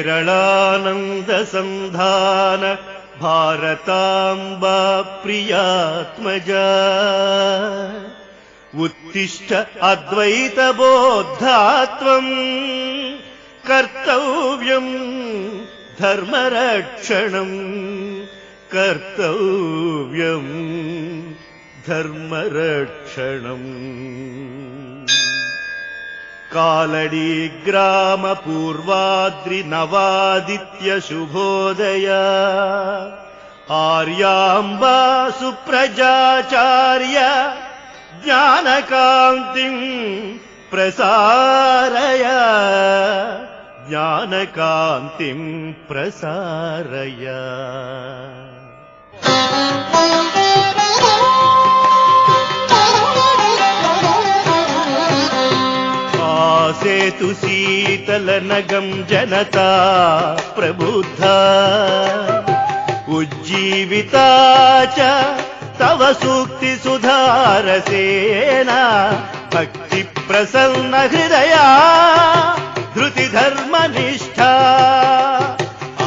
केरळानन्दसन्धान भारताम्बा प्रियात्मजा उत्तिष्ठ अद्वैतबोद्धात्वम् कर्तव्यम् धर्मरक्षणम् कर्तव्यम् धर्मरक्षणम् कालडी ग्रामपूर्वाद्रिनवादित्यशुभोदया आर्याम्बा सुप्रजाचार्य ज्ञानकान्तिम् प्रसारय। ज्ञानकान्तिम् प्रसारय आसेतु शीतलनगम् जनता प्रबुद्धा उज्जीविता च तव सूक्तिसुधारसेना भक्तिप्रसन्न हृदया धृतिधर्मनिष्ठा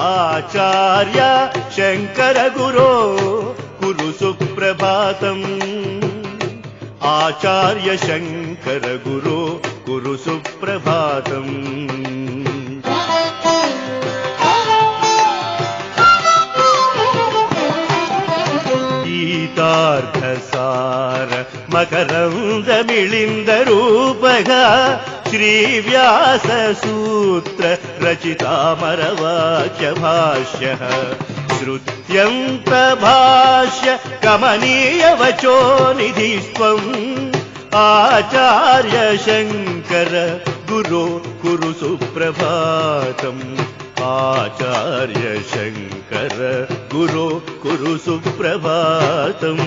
आचार्य शङ्करगुरो कुरु सुप्रभातम् आचार्य शङ्करगुरो कुरु सुप्रभातम्। गीतार्थसार मकरन्दमिळिन्दरूपः श्रीव्याससूत्र रचितामरवाच्य भाष्यः श्रुत्यन्तभाष्य कमनीयवचो निधिस्त्वम् आचार्य शङ्कर गुरो कुरु सुप्रभातम्। आचार्य शङ्कर गुरो कुरु सुप्रभातम्।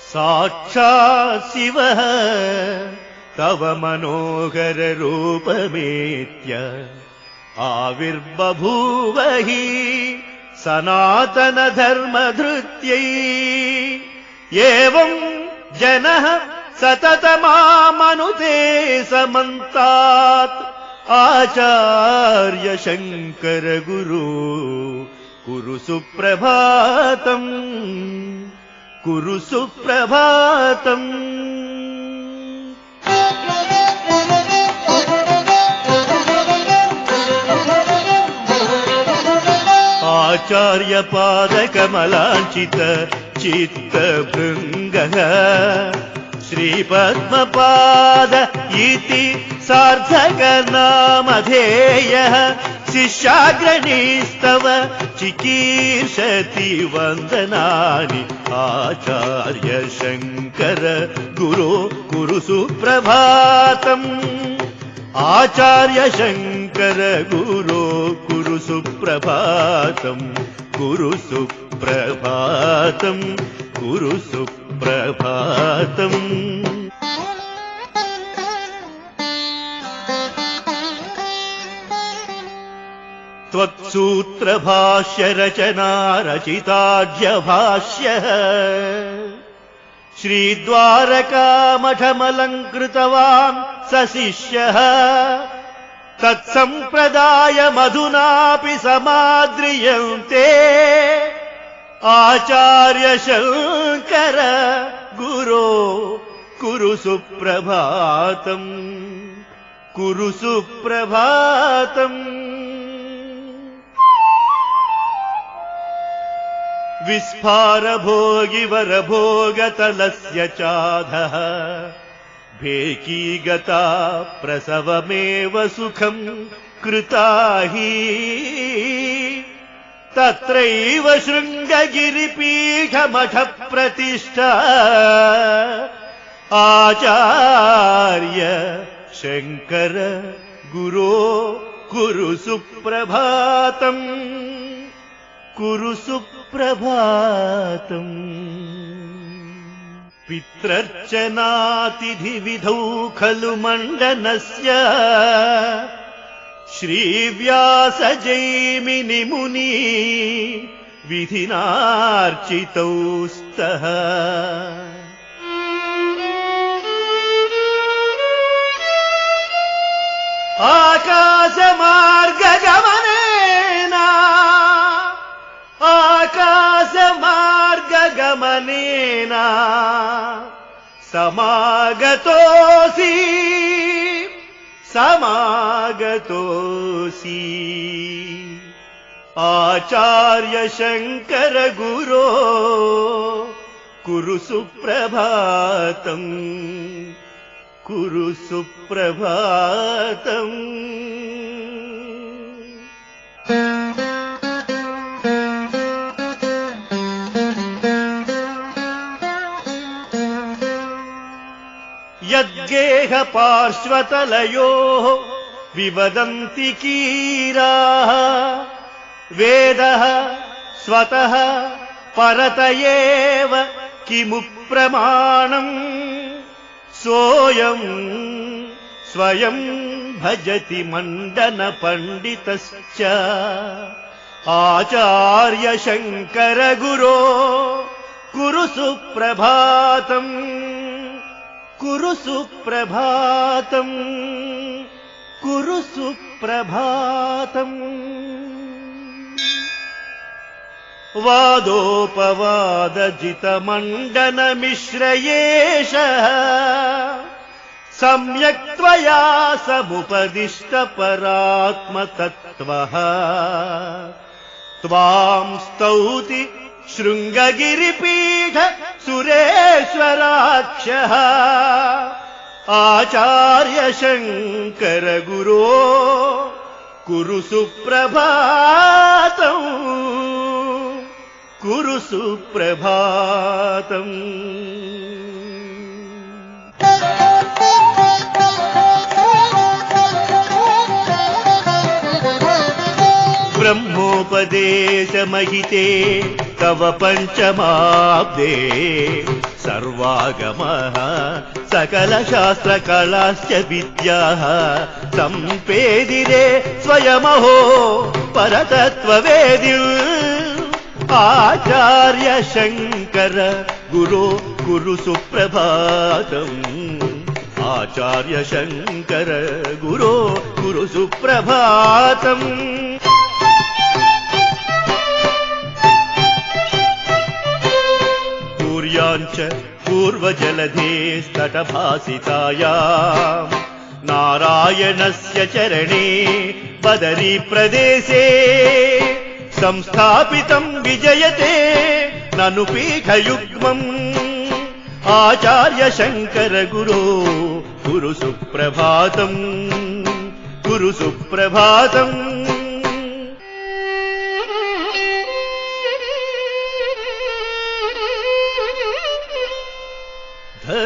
साक्षात् शिवः तव मनोहररूपमेत्य आविर्बभूव हि सनातनधर्मधृत्यै। एवम् जनः सततमामनुते समन्तात्। आचार्य शङ्कर गुरु कुरु सुप्रभातम् कुरु सुप्रभातम् आचार्यपादकमलाञ्चित चित्तभृङ्गः। श्रीपद्मपाद इति सार्थकनामधेयः। शिष्याग्रणीस्तव चिकीर्षति वन्दनानि। आचार्य शङ्कर गुरो कुरु सुप्रभातम्। आचार्य शङ्कर गुरो सुप्रभातम् कुरु सुप्रभातम् कुरु सुप्रभातम् त्वत्सूत्रभाष्यरचना रचिताढ्यभाष्यः श्रीद्वारकामठमलङ्कृतवान् स शिष्यः तत्सम्प्रदायमधुनापि समाद्रियन्ते। आचार्य शङ्कर गुरो कुरु सुप्रभातम् कुरु सुप्रभातम्। विस्फारभोगिवरभोगतलस्य चाधः भेकीगता प्रसवमेव सुखम् कृता हि तत्रैव शृङ्गगिरिपीठमठप्रतिष्ठा। आचार्य शङ्कर गुरो कुरु सुप्रभातम्। कुरु सुप्रभातम् पित्रर्चनातिथिविधौ खलु मण्डनस्य। श्रीव्यासजैमिनि मुनि विधिनार्चितौ स्तः। आकाशमार्गगमनेन समागतोऽसि समागतोऽसि। आचार्य शङ्कर गुरो कुरु सुप्रभातम् कुरु सुप्रभातम् यद्गेह पार्श्वतलयोः विवदन्ति कीराः। वेदः स्वतः परत एव किमु प्रमाणम् सोऽयम् स्वयम् भजति मण्डनपण्डितश्च। आचार्य शङ्कर गुरो कुरु सुप्रभातम् कुरु सुप्रभातम्। कुरु सुप्रभातम्। वादोपवादजितमण्डनमिश्रयेषः सम्यक् त्वया समुपदिष्टपरात्मतत्त्वः। त्वाम् स्तौति शृङ्गगिरिपीठ सुरेश्वराक्षः। आचार्य शङ्कर गुरो कुरु सुप्रभातम्। कुरु सुप्रभातम्। ब्रह्मोपदेशमहिते तव पञ्चमाब्दे सर्वागमः सकलशास्त्रकलाश्च विद्याः सम्पेदिरे स्वयमहो परतत्त्ववेदि आचार्य शङ्कर गुरो गुरु सुप्रभातम् आचार्य शङ्कर गुरो गुरु सुप्रभातम् पूर्याञ्च पूर्वजलधेस्तटभासितायाम् नारायणस्य चरणे बदरीप्रदेशे संस्थापितम् विजयते ननु पीठयुग्मम् आचार्य शङ्कर गुरो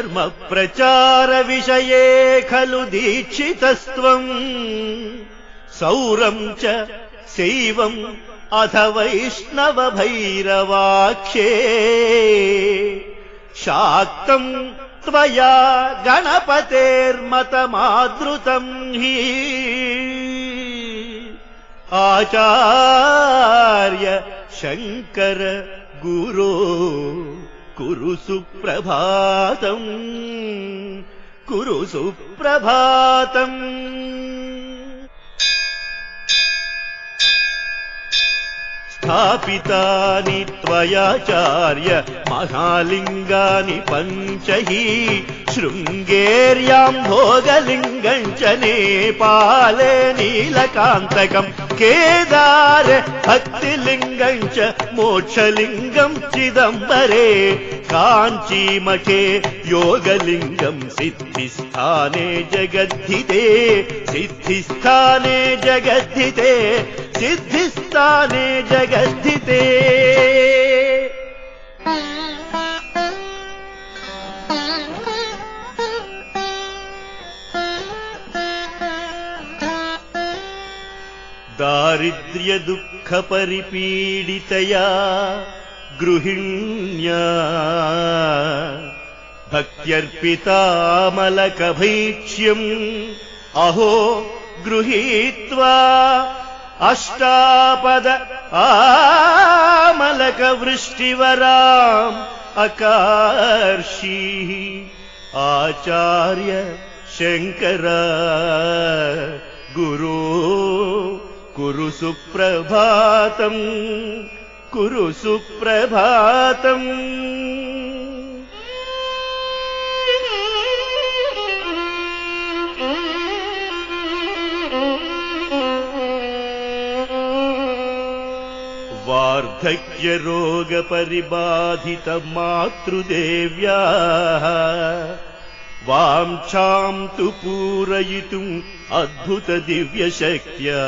धर्मप्रचारविषये खलु दीक्षितस्त्वम् सौरम् च शैवम् अथ वैष्णवभैरवाख्ये। शाक्तम् त्वया गणपतेर्मतमादृतम् हि। आचार्य शङ्कर गुरो कुरु सुप्रभातम् कुरु सुप्रभातम्। स्थापितानि त्वयाचार्य महालिङ्गानि पञ्च हि शृङ्गेर्याम् भोगलिङ्गम् च नेपाले नीलकान्तकम् केदार भक्तिलिङ्गम् च मोक्षलिङ्गम् चिदम्बरे काञ्चीमठे योगलिङ्गम् सिद्धिस्थाने जगद्धिते सिद्धिस्थाने जगद्धिते सिद्धिस्थाने जगद्धिते दारिद्र्यदुःखपरिपीडितया गृहिण्या। भक्त्यर्पितामलकभैक्ष्यम् अहो गृहीत्वा अष्टापद आमलकवृष्टिवराम् अकार्षीः आचार्य शङ्कर गुरो कुरु सुप्रभातम् कुरु सुप्रभातम् वार्धक्यरोगपरिबाधितमातृदेव्याः वाञ्छाम् तु पूरयितुम् अद्भुतदिव्यशक्त्या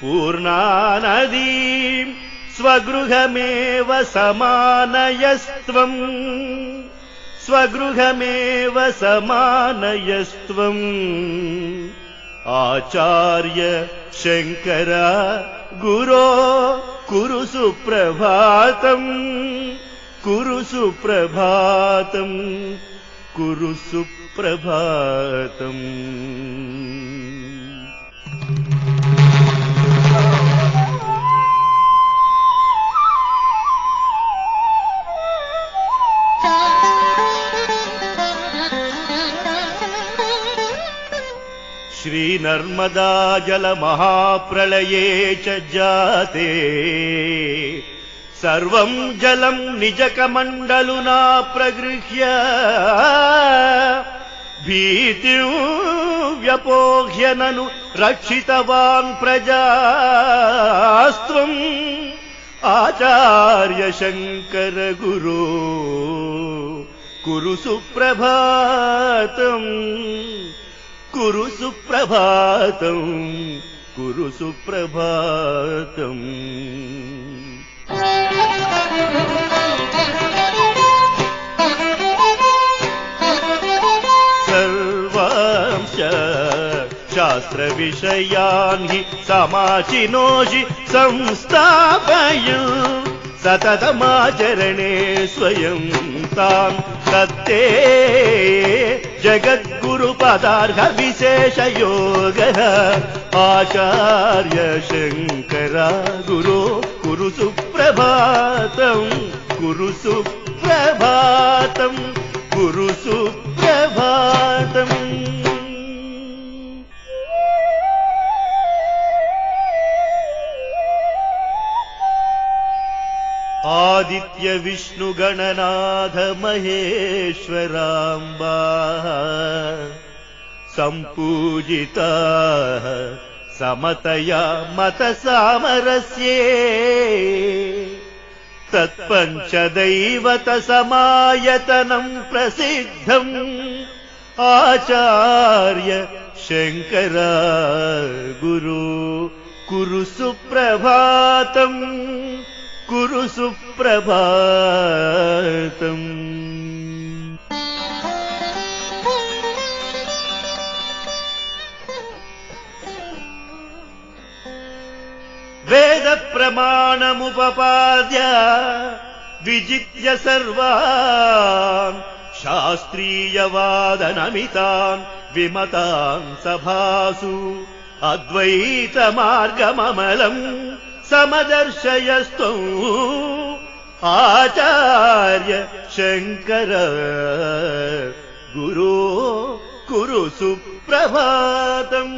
पूर्णानदीम् स्वगृहमेव समानयस्त्वम् स्वगृहमेव समानयस्त्वम् आचार्य शङ्कर गुरो कुरु सुप्रभातम्। कुरु सुप्रभातम् कुरु सुप्रभातम्। श्रीनर्मदा जलमहाप्रलये च जाते सर्वम् जलम् निजकमण्डलुना प्रगृह्य। भीतिम् व्यपोह्य ननु रक्षितवान् प्रजास्त्वम्। आचार्य शङ्कर कुरु सुप्रभातम्। कुरु सुप्रभातम् कुरु सुप्रभातम् शास्त्रविषयान् हि समाचिनोषि संस्थापय। सततमाचरणे स्वयं तान् तत्ते जगद्गुरुपदार्हविशेषयोगः आचार्य शङ्करा गुरो कुरु सुप्रभातम् कुरु महेश्वराम्बा सम्पूजिताः समतया मतसामरस्ये। तत्पञ्चदैवतसमायतनम् प्रसिद्धम् आचार्य शङ्कर गुरु कुरु सुप्रभातम् कुरु सुप्रभातम्। वेदप्रमाणमुपपाद्य विजित्य सर्वान् शास्त्रीयवादनमितान् विमतान् सभासु अद्वैतमार्गममलम् समदर्शयस्त्वम् आचार्य शङ्कर गुरो कुरु सुप्रभातम्